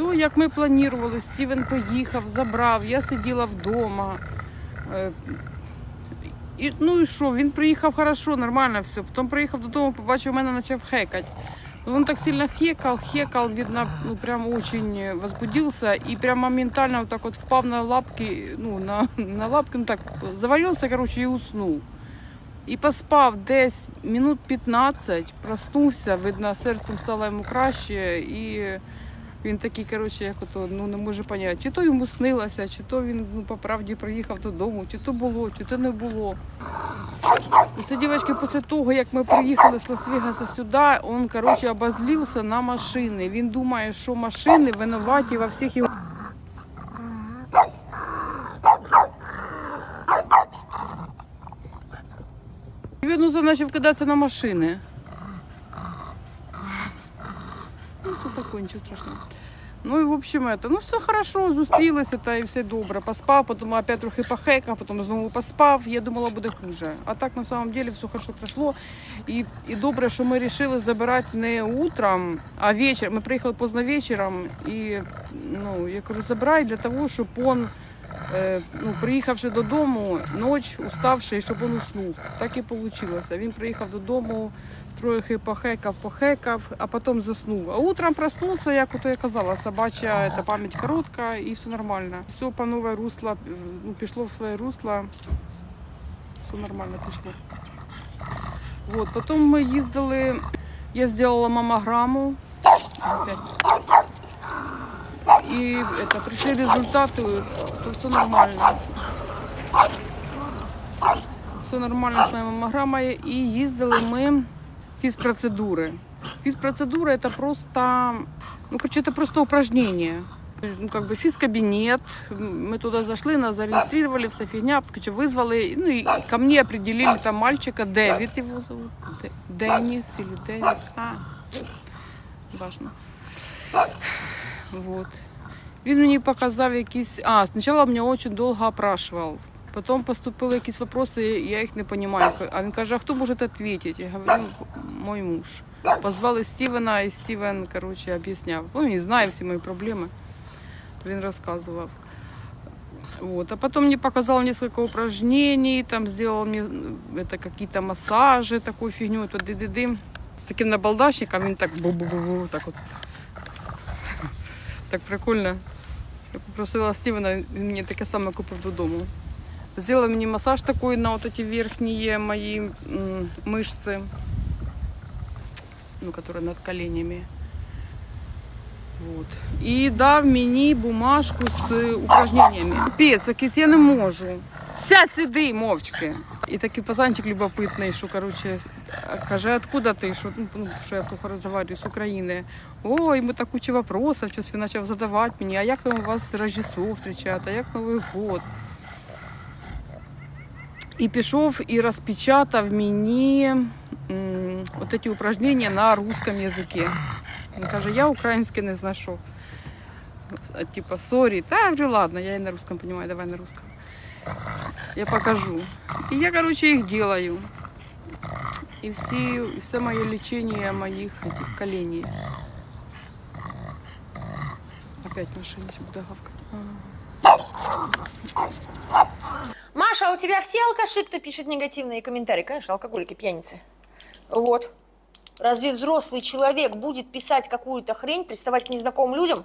Все, як ми планували, Стівен поїхав, забрав, я сиділа вдома. Е, І, ну і що, він приїхав хорошо, нормально все. Потім приїхав додому, побачив, мене почав хекати. Ну, Он так сильно хекал, хекал, видно, ну прям очень возбудился и прям моментально вот так впав на лапки, ну на, на лапки, ну так завалился, короче, и уснул. І поспав десь минут 15, проснувся, видно, серцем стало йому краще, і він такий, коротше, як ото, ну не може поняти, чи то йому снилося, чи то він ну, по правді приїхав додому, чи то було, чи то не було. І Це дівчатки, після того, як ми приїхали з Лас-Вегаса сюди, він, коротше, обозлився на машини. Він думає, що машини винуваті во всіх його. Він уже почав кидатися на машини. Ну, нічого страшного. Ну і в общем, это, ну все хорошо, зустрілися та і все добре. Поспав, потім опять трохи похекав, потім знову поспав. Я думала, буде хуже. А так на самом деле все хорошо пройшло. І, і добре, що ми вирішили забирати не утром, а вечором. Ми приїхали поздно вечором і ну, я кажу, забирай для того, щоб он, ну, приїхавши додому, ніч уставший, щоб він уснув. Так і вийшло. Він приїхав додому, трохи похекав, похекав, а потім заснув. А утром проснувся, як ото я казала, собача це пам'ять коротка і все нормально. Все по нове русло, ну, пішло в своє русло. Все нормально пішло. Вот, потім ми їздили, я зробила мамограму. Опять. І это, прийшли результати, то все нормально. Все нормально з моєю мамограмою. І їздили ми физпроцедуры. Физпроцедура это просто, ну, короче, это просто упражнение. Ну, как бы физкабинет, мы туда зашли, нас зарегистрировали, вся фигня, короче, вызвали, ну, и ко мне определили там мальчика, Дэвид его зовут, Дэ- Деннис или Дэвид, а, важно. Вот. Він мені показав якісь. А, спочатку мене дуже довго опрашував. Потім поступили якісь вопроси, я їх не розумію. А він каже, а хто може відповідати? Я говорю, мой муж. Позвали Стівена, і Стівен, коротше, об'ясняв. Ну, він знає всі мої проблеми. Він розказував. Вот. А потом мне показал несколько упражнений, там сделал мне это какие-то массажи, такую фигню, то ды ды дым С таким набалдашником, він так бу-бу-бу-бу, так от. Так прикольно. Я попросила Стівена, він мені таке саме купив додому. Сделал мені масаж такой на вот эти верхние мои м, мышцы, ну, которые над коленями. Вот. І дав мені бумажку з упражненнями. Пець, якийсь я не можу. Сядь сиди, мовчки. І такий пацанчик любопитний, що короче, каже, откуда ти? Що, ну, ну, що я плохо розмовляю з України. Ой, йому так куча вопросів, щось він почав задавати мені, а як у вас Рождество зустрічають, а як Новий год? І пішов і розпечатав мені от ці упражнення на русском язикі. Він каже, я українське не знайшов. Типа, сорі, та вже ладно, я і на русском понимаю, давай на русском. Я покажу. І я, короче, їх делаю. І всі, і все моє лічення моїх этих коленей. Опять машина ще буде гавкати. А. Маша, а у тебя все алкаши, кто пишет негативные комментарии? Конечно, алкоголики, пьяницы. Вот. Разве взрослый человек будет писать какую-то хрень, приставать к незнакомым людям?